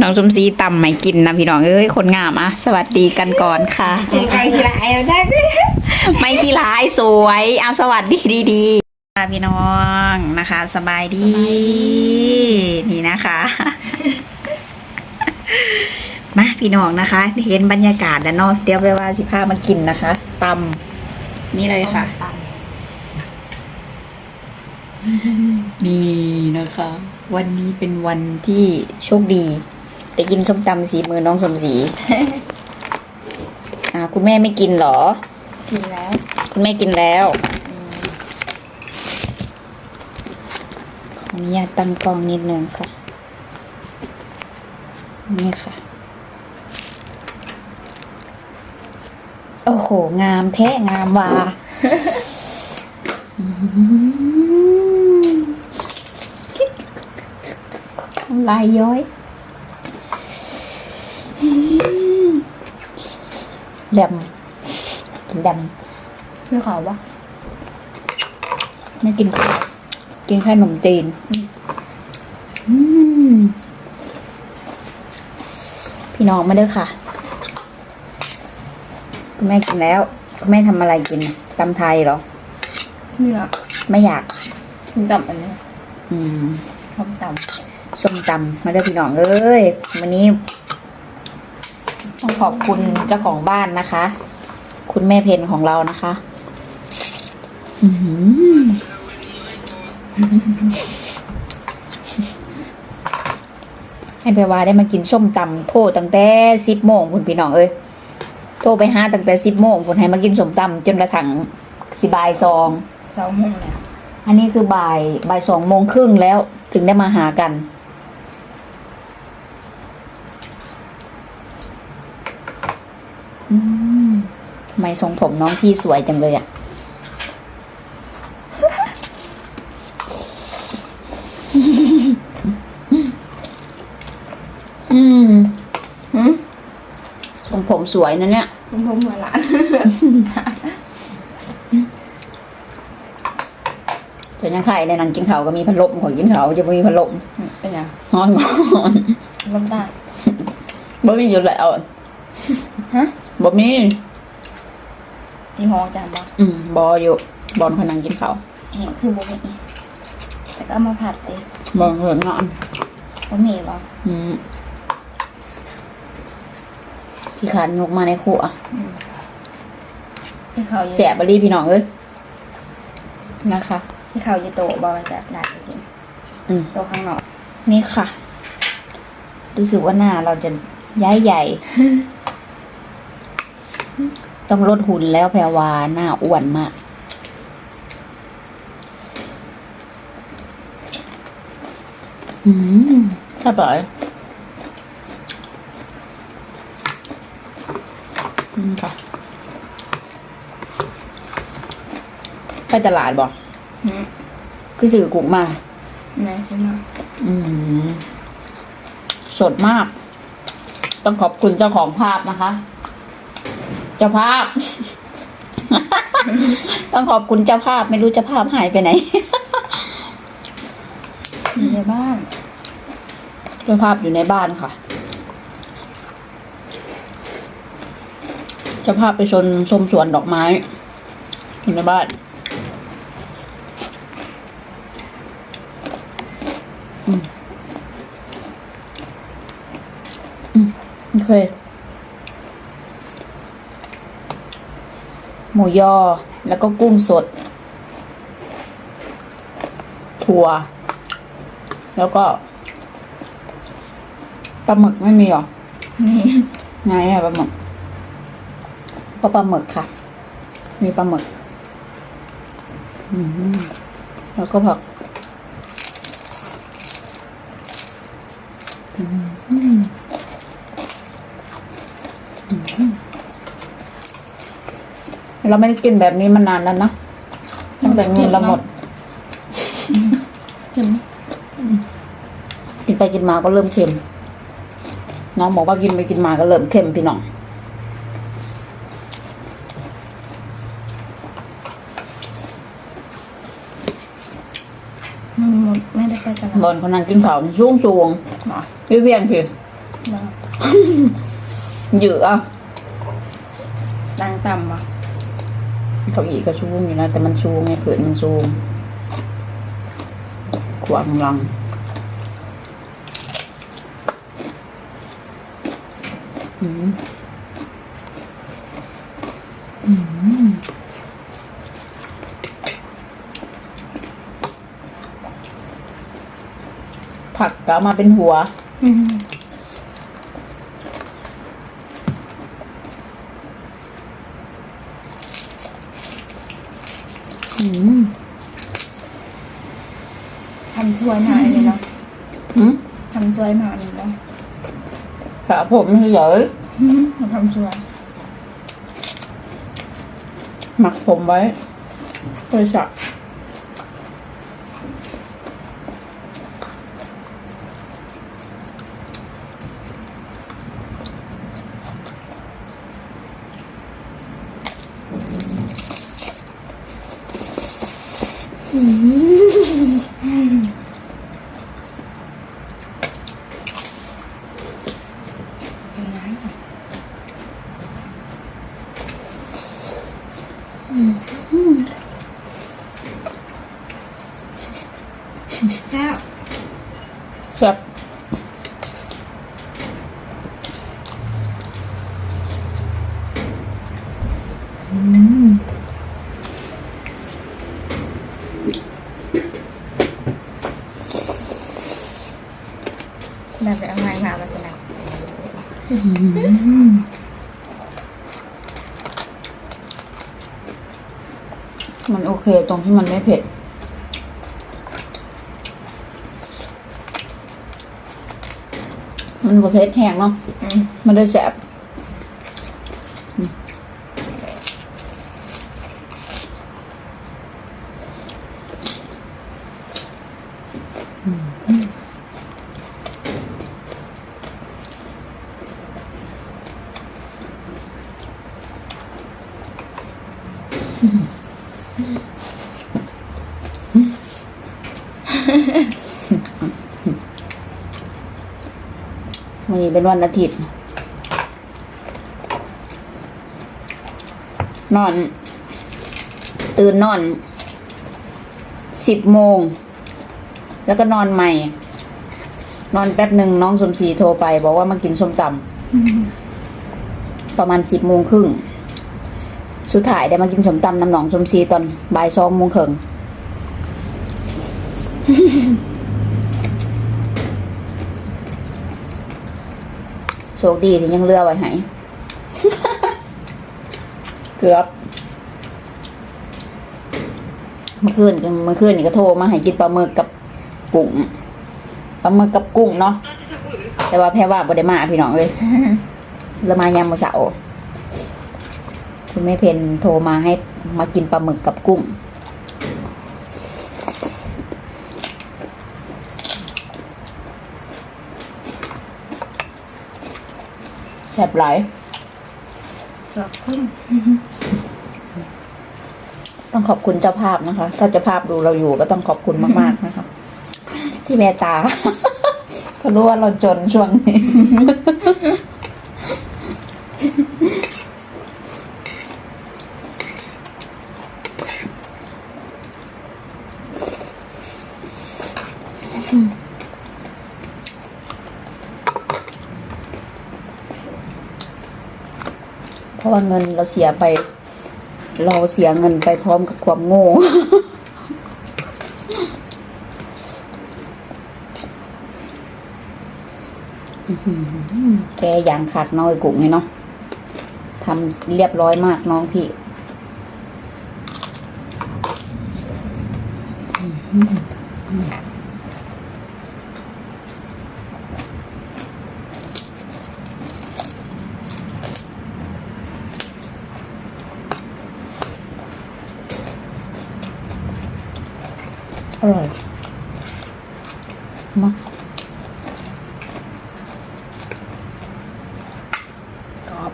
น้องสมศรีตำไม่กินนะพี่น้องเอ้ยคนงามอะสวัสดีกันก่อนค่ะเด็กไก่ขี้ร้ายเอาได้ไหมไม่ขี้ร้ายสวย เอาสวัสดีดีดีๆค่ะพี่น้องนะคะ สบายดีนี่นะคะ มาพี่น้องนะคะ เห็นบรรยากาศแล้วเนาะเดี๋ยวไปว่าสิพามากินนะคะตำนี่เลยค่ะนี่นะคะ วันนี้เป็นวันที่โชคดี แต่กินส้มตำสีมือน้องสมศรีอ่าคุณแม่ไม่กินเหรอ กินแล้ว คุณแม่กินแล้วขออนุญาตตั้งกล้องนิดนึงค่ะ นี่ค่ะ โอ้โห งามแท้งามวาอืมลายย้อยอืม แหลมแหลมไม่ขอวะไม่กินข้าวกินแค่ขนมจีน อืม พี่น้องมาเด้อค่ะ คุณแม่กินแล้ว คุณแม่ทำอะไรกินตำไทยเหรอนี่ละไม่อยากกินตำอันนี้ อืมต้มตส้มตำมาเด้อพี่น้องเอ้ย วันนี้ต้อง ขอบคุณเจ้าของบ้านนะคะ คุณแม่เพนของเรานะคะอื้อหือให้ไปว่าได้มากินส้มตำโทรตั้งแต่สิบโมงคุณพี่น้องเอ้ยโทรไปหาตั้งแต่สิบโมงคุณให้มากินส้มตำจนกระทั่งสิบายซองำเสาโมงแล้วอันนี้คือบ่ายบ่ายสองโมงครึ่งแล้วถึงได้มาหากัน อืม ทำไมทรงผมน้องพี่สวยจังเลยอะ่ะ อืมหืมทรงผมสวยนะเนี่ยคุณพ่อหัวหลานจะยังไข่ในนังกินเขาวก็มีพัดลมขอกินเขาวจะไม่มีพัดลมเป็นยังนอนก่อนลมตาบ่มีอยู่แล้วฮะ บ่มีที่ห้องจานบ่อืมบออยู่บอลคนนั่งกินเขาวเห็นคือบุมีแต่ก็เอามาผัดดิบอลเหินนอนบุมีบ่อืมพี่ขานยกมาในครัวที่เขาอยู่เสียบรีพี่น้องเอ้ยนะคะ ที่เขาอยู่โตะบ่มันจะได้กินอืม โตะข้างนอก นี่ค่ะ รู้สึกว่าหน้าเราจะย้ายใหญ่ ต้องลดหุ่นแล้วแพรวาหน้าอ้วนมากอืมถ้าปล่อยอืมค่ะ ไปตลาดบอกหืมคือสื่อกุ้งมาไหนใช่ไหมอืม สดมาก ต้องขอบคุณเจ้าของภาพนะคะ เจ้าภาพ ต้องขอบคุณเจ้าภาพไม่รู้เจ้าภาพหายไปไหนอยู่ในบ้านเจ้าภาพอยู่ในบ้านค่ะเจ้าภาพไปชนชมสวนดอกไม้อยู่ในบ้านอืมอืมโอเค มูยอ แล้วก็กุ้งสด ถั่ว แล้วก็ปลาหมึกไม่มีหรอนี่ไงอะปลาหมึก ก็ปลาหมึกค่ะ มีปลาหมึกอืมแล้วก็ผัก อืมอืม เราไม่ได้กินแบบนี้มานานแล้วนะตั้งแต่เงินเราหมดเห็นไหมกินไปกินมาก็เริ่มเค็ม น้องบอกว่ากินไปกินมาก็เริ่มเค็มพี่น้องมันหมดไม่ได้ไปตลาดบนคนนั้นกินข้าวสูงสูงหรอๆเวียงๆพี่อมาเยอะอะดังต่ำอะ เก้าอี้ก็ชูงอยู่นะ แต่มันชูงไงผืนมันชูงขวางลังอืมอืมผักก็มาเป็นหัว อืม ทำช่ วยมาเลยเนาะอืมทำช่วยมาเลยเนาะขาผมเฉยทำช่วยหมักผมไว้โดยสักเแบบไปเอาไงมามาสนับมันโอเคตรงที่มันไม่เผ็ด มันบ่เผ็ดแห้งเนาะอืมมันได้แซ่บ เป็นวันอาทิตย์ นอน ตื่นนอนสิบโมง แล้วก็นอนใหม่ นอนแป๊บหนึ่งน้องสมศรีโทรไป บอกว่ามากินส้มตำประมาณสิบโมงครึ่งสุดท้ายได้มากินส้มตำน้ำหนองสมศรีตอนบ่ายสองโมงครึ่ง โชคดีที่ยังเลือไว้ให้เกือบเมื่อคืนเมื่อคืนนี่ก็โทรมาให้กินปลาหมึกกับกุ้งปลาหมึกกับกุ้งเนาะแต่ว่าแพ้ว่าบ่ได้มาพี่น้องเลยแล้วมายามมื้อเช้าคุณแม่เพนโทรมาให้มากินปลาหมึกกับกุ้ง ซ่บหลายขอบคุณต้องขอบคุณเจ้าภาพนะคะ ถ้าเจ้าภาพดูเราอยู่ก็ต้องขอบคุณมาก ๆ นะคะ ที่เมตตาเพราะรู้ว่าเราจนช่วงนี้ ราะว่าเงินเราเสียไป เราเสียเงินไปพร้อมกับความโง่แกอย่างขาดน้อยกุ่งนี่เนาะทำเรียบร้อยมากน้องพี่อ ร่อยมากกรอบ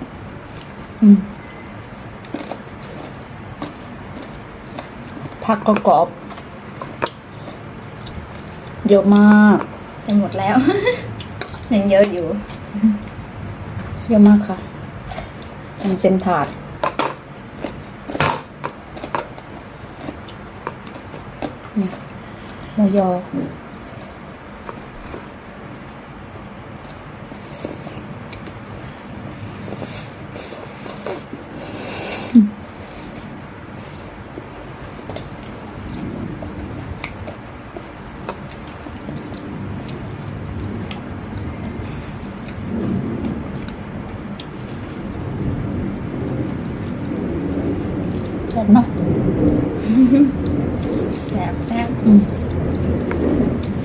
อืมผักก็กรอบ เยอะมากจะหมดแล้ว ยังเยอะอยู่ เยอะมากค่ะทำเต็มถาด นี่ค่ะ หมูยอชอบ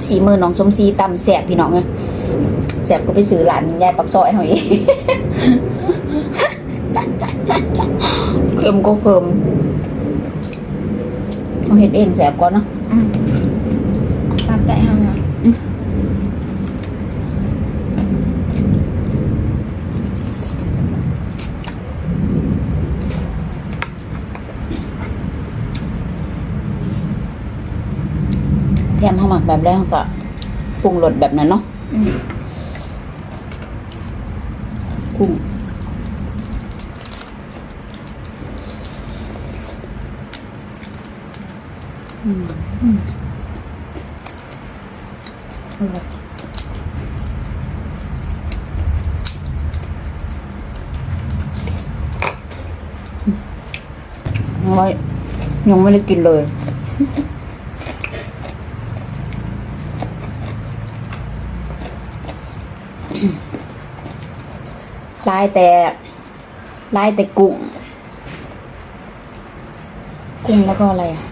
สีมือน้องชมซีตำแสบพี่น้องไงแสบก็ไปซื้อหลานยายปักซอยเขาเองเคิมก็เคิมเอาเห็ดเองแสบก่อนเนาะ อืมตามใจเฮาเนาะ แยมข้าวหมักแบบแรกก็ปรุงรสแบบนั้นเนาะอืมกุ้งอืมอืมอร่อยอืมอร่อยยังไม่ได้กินเลย ลายแต่ลายแต่กุ้ง กุ้งแล้วก็อะไรอะ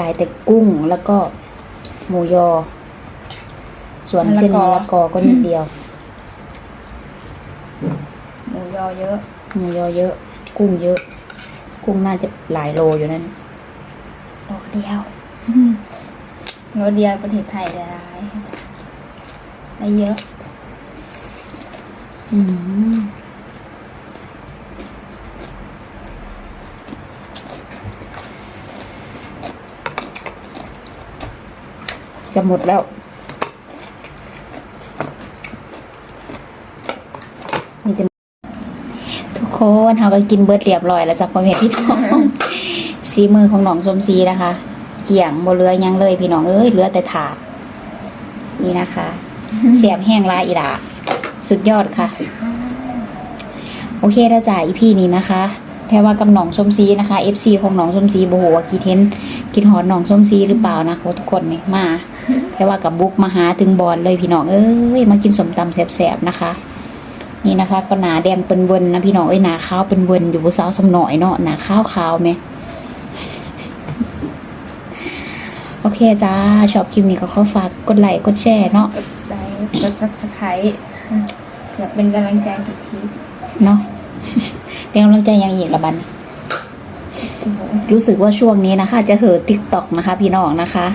ลายแต่กุ้งแล้วก็หมูยอ ส่วนเส้นมะละกอก็นิดเดียว หมูยอเยอะ หมูยอเยอะ กุ้งเยอะ กุ้งน่าจะหลายโลอยู่นั่นโลเดียวโลเดียวประเทศไทยได้ร้ายได้เยอะอืม จะหมดแล้วมีแต่ทุกคนเขาก็กินเบิร์ดเรียบร้อยแล้วจากความเห็นพี่น้องสีมือของหนองชมซีนะคะ เกี่ยงบ่เหลือหยังเลยพี่น้องเอ้ยเหลือแต่ถาดนี่นะคะ เสียบแห้งลายอีดา สุดยอดค่ะ โอเคถ้าจ่ายอีพีนี้นะคะแพรว่ากับหนองชมซีนะคะ FC ของหนองชมซีโบโหว่าคิดเห็นคิดหอนหนองชมซีหรือเปล่านะโอ้ทุกคนเนี่ยมาแพรว่ากับบุ๊กมาหาถึงบอลเลยพี่น้องเอ้ยมากินสมตำแสบๆนะคะ นี่นะคะ ก็หนาแดงเป็นเวนนะพี่น้องเอ้ยหนาขาวเป็นเวนอยู่บนเสาสำหน่อยเนาะหนาขาวขาวไหมโอเคจ้าชอบคลิปนี้ก็ขอฝากกดไลค์กดแชร์เนาะกดไลค์กดซับสไครต์ เพื่อเป็นกำลังใจทุกคลิปเนาะเป็นกำลังใจยังอีกละบันรู้สึกว่าช่วงนี้นะคะ จะเหอติ๊กตอกนะคะ พี่น้องนะคะ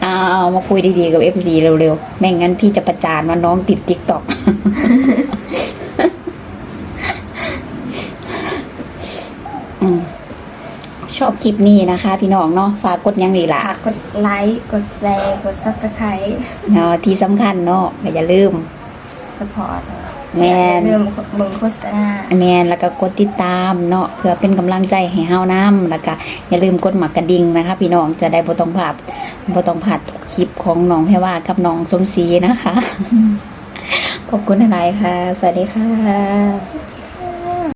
เอามาคุยดีๆกับ FC เร็วๆ ไม่งั้นพี่จะประจานว่าน้องติดติ๊กตอก ชอบ คลิปนี้นะคะ พี่น้องเนาะฝากกดยังหลีละฝากกดไลค์กดแชร์กดซับสไครต์เนาะที่สำคัญเนาะก็อย่าลืมสปอร์ตแม่นเรื่องเบิ่งโฆษณาแมนแล้วก็กดติดตามเนาะเพื่อเป็นกำลังใจให้เฮานํแล้วก็อย่าลืมกดหมักกระดิ่งนะคะ พี่น้องจะได้บ่ต้องพลาดบ่ต้องพลาดทุกคลิปของน้องแพรว่ากับน้องสมศรีนะคะ ขอบคุณหลายๆค่ะ สวัสดีค่ะสวัสดี